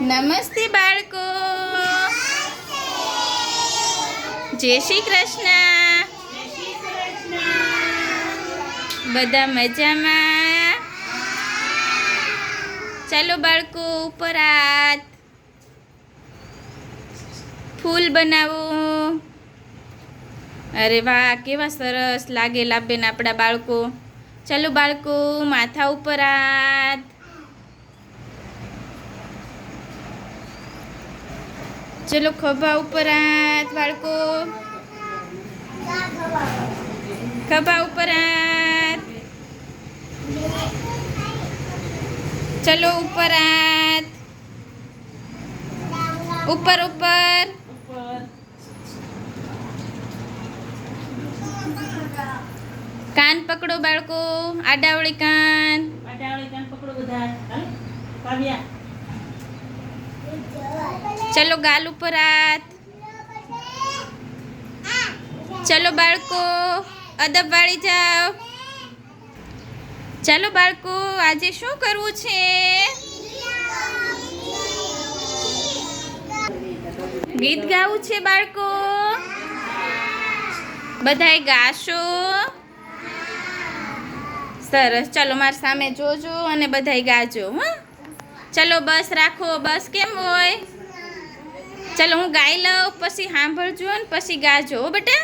નમસ્તે બાળકો. જય શ્રી કૃષ્ણ. બધા મજામાં? ચાલો બાળકો, ઉપર હાથ. ફૂલ બનાવો. અરે વાહ, કેવા સરસ લાગેલા બેન આપણા બાળકો. ચાલો બાળકો, માથા ઉપર હાથ. ચલો ખભા ઉપર હાથ, બાળકો. ખભા ઉપર હાથ. ચલો ઉપર હાથ. ઉપર ઉપર. કાન પકડો બાળકો, આડાવળી કાન. આડાવળી કાન પકડો બધા. કાવ્યા ચલો ગાલ ઉપર હાથ. ચલો બાળકો, અદબ વાળી જાઓ. ચાલો બાળકો, આજે શું કરવું છે? ગીત ગાવું છે બાળકો? બધાય ગાશો? સરસ. ચલો મારી સામે જોજો અને બધાય ગાજો, હા? ચલો બસ રાખો. બસ કેમ હોય? ચલો હું ગાઈ લઉં પછી સાંભળજો ને પછી ગાજો હો બેટા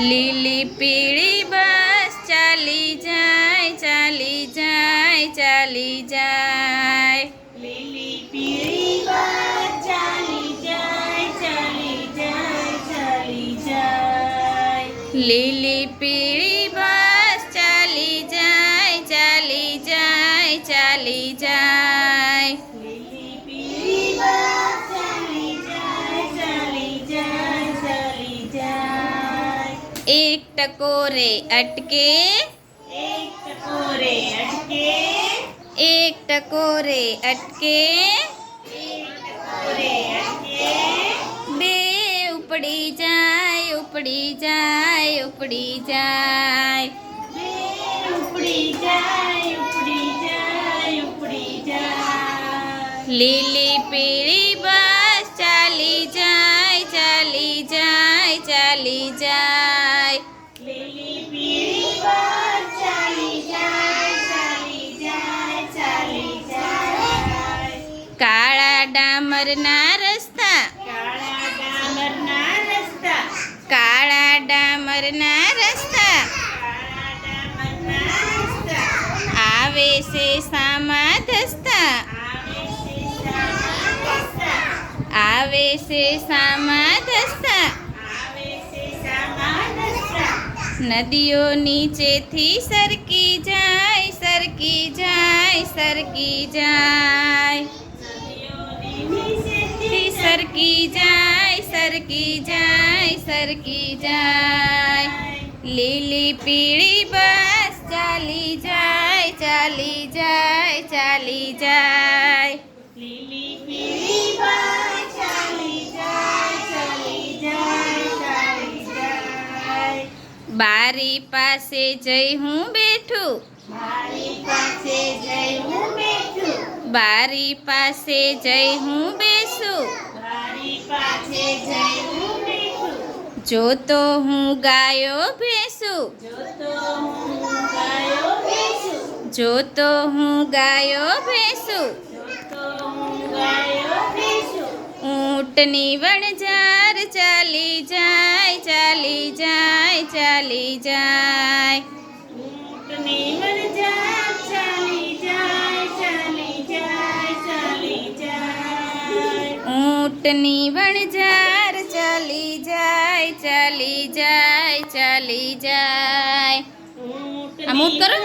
લીલી પીળી બસ ચાલી જાય ચાલી જાય ચાલી જાય લીલી પીળી બસ ચાલી જાય ચાલી જાય ચાલી જાય લીલી પીળી एक टकोरे अटके। एक टकोरे अटके। एक टकोरे अटके। बे उपड़ी जाए उपड़ी जाए उपड़ी जाए। उपड़ी जाए उपड़ी जाए उपड़ी जाए। लीली पीली बा ડામરના રસ્તા. કાળા ડામરના રસ્તા. આવે છે સામા ધસતા. આવે છે સામા ધસતા. નદીઓ નીચેથી સરકી જાય સરકી જાય સરકી જાય. થી સરકી જાય સરકી જાય સરકી જાય લીલી પીળી બસ ચાલી જાય ચાલી જાય ચાલી જાય લીલી પીળી બસ ચાલી જાય ચાલી જાય ચાલી જાય બારી પાસે જઈ હું બેઠું મારી પાસે જઈ હું બેઠું બારી પાસે જઈ હું બેસું જોતો હું ગાયો ભેંસું. જોતો હું ગાયો ભેંસું. ઊંટની વણઝાર ચાલી જાય ચાલી જાય ચાલી જાય. ઊંટની વણઝાર ચાલી જાય ચાલી જાય ચાલી જાય આ ઊંટ કરો.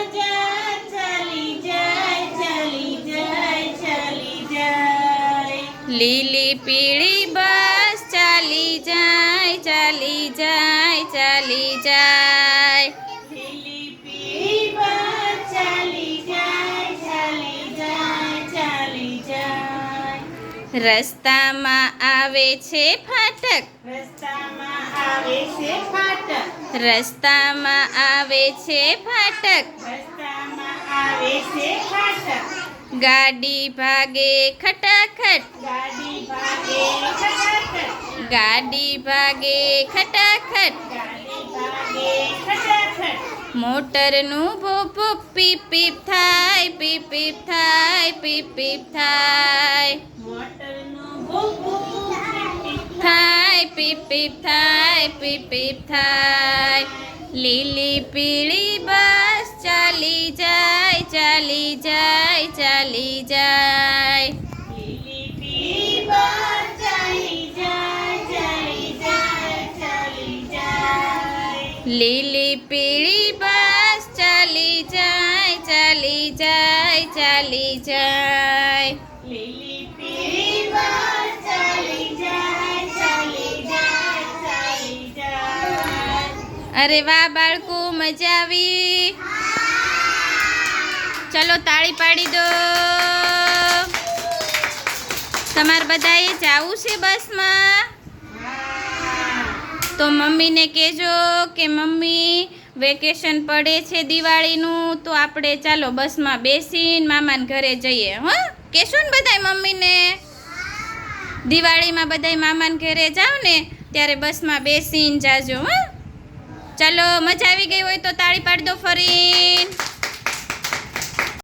લીલી પીળી રસ્તામાં આવે છે ફાટક. રસ્તામાં આવે છે ફાટક. રસ્તામાં આવે છે ફાટક. રસ્તામાં આવે છે ફાટક. ગાડી ભાગે ખટાખટ. ગાડી ભાગે ખટાખટ. ગાડી ભાગે ખટાખટ. ગાડી ભાગે ખટાખટ. મોટરનું ભૂપ પીપ પીપ થાય પીપ પીપ થાય પીપ પીપ થાય. થાય પીપ પીપ થાય પીપ પીપ થાય. લીલી પીળી બસ ચાલી જાય ચાલી જાય ચાલી જાય. જાય. અરે વાહ, બાળકો, મજા આવી. ચલો તાળી પાડી દો. તમારે બધાએ જાવું છે બસમાં? તો મમ્મીને કહેજો કે મમ્મી વેકેશન પડે છે દિવાળીનું, તો આપણે ચાલો બસમાં બેસીને મામાને ઘરે જઈએ, હા? કહેશો ને બધાય મમ્મીને? દિવાળીમાં બધાય મામાને ઘરે જાઓ ને, ત્યારે બસમાં બેસીને જાજો, હા? ચાલો, મજા આવી ગઈ હોય તો તાળી પાડી દો ફરી